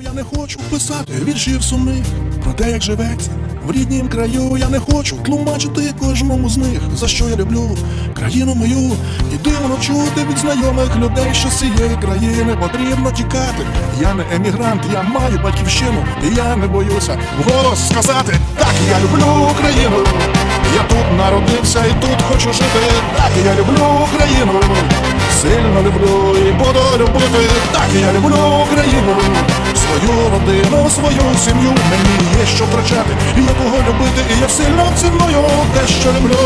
Я не хочу писати віршів сумних про те, як живеться в ріднім краю. Я не хочу тлумачити кожному з них, за що я люблю країну мою. І дивно чути від знайомих людей, що з цієї країни потрібно тікати. Я не емігрант, я маю батьківщину, і я не боюся вголос сказати так, я люблю Україну. Я тут народився і тут хочу жити. Так, я люблю Україну. Сильно люблю і буду любити. Так, я люблю Україну. Свою родину, свою сім'ю мені є що втрачати, і я кого любити, і я сильно ціную те, що люблю.